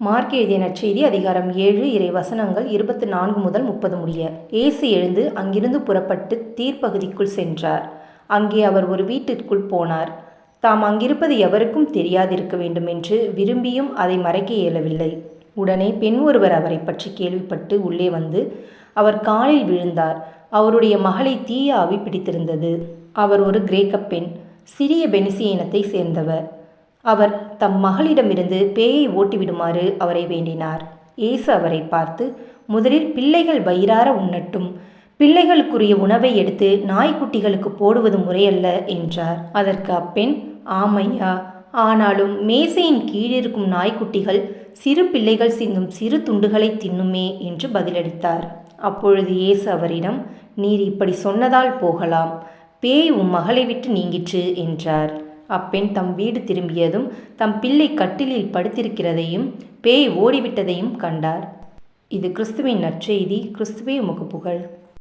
Mark எழுதிய நற்செய்தி அதிகாரம் ஏழு இறை வசனங்கள் இருபத்து நான்கு முதல் முப்பது முடிய. இயேசு எழுந்து அங்கிருந்து புறப்பட்டு தீர்ப்பகுதிக்குள் சென்றார். அங்கே அவர் ஒரு வீட்டிற்குள் போனார். தாம் அங்கிருப்பது எவருக்கும் தெரியாதிருக்க வேண்டுமென்று விரும்பியும் அதை மறைக்க இயலவில்லை. உடனே பெண் ஒருவர் அவரை பற்றி கேள்விப்பட்டு உள்ளே வந்து அவர் காலில் விழுந்தார். அவருடைய மகளை தீய ஆவி பிடித்திருந்தது. அவர் ஒரு கிரேக்க பெண் சிறிய பெனிசிய இனத்தை சேர்ந்தவர். அவர் தம் மகளிடமிருந்து பேயை ஓட்டிவிடுமாறு அவரை வேண்டினார். இயேசு அவரை பார்த்து முதலில் பிள்ளைகள் வயிறார உண்ணட்டும். பிள்ளைகளுக்குரிய உணவை எடுத்து நாய்க்குட்டிகளுக்கு போடுவது முறையல்ல என்றார். அதற்கு அப்பெண் ஆமையா ஆனாலும் மேசையின் கீழிருக்கும் நாய்க்குட்டிகள் சிறு பிள்ளைகள் சிந்தும் சிறு துண்டுகளை தின்னுமே என்று பதிலளித்தார். அப்பொழுது இயேசு அவரிடம் நீர் இப்படி சொன்னதால் போகலாம். பேய் உம் மகளை விட்டு நீங்கிற்று என்றார். அப்பெண் தம் வீடு திரும்பியதும் தம் பிள்ளை கட்டிலில் படுத்திருக்கிறதையும் பேய் ஓடிவிட்டதையும் கண்டார். இது கிறிஸ்துவின் நற்செய்தி கிறிஸ்துவே உமக்கு புகழ்.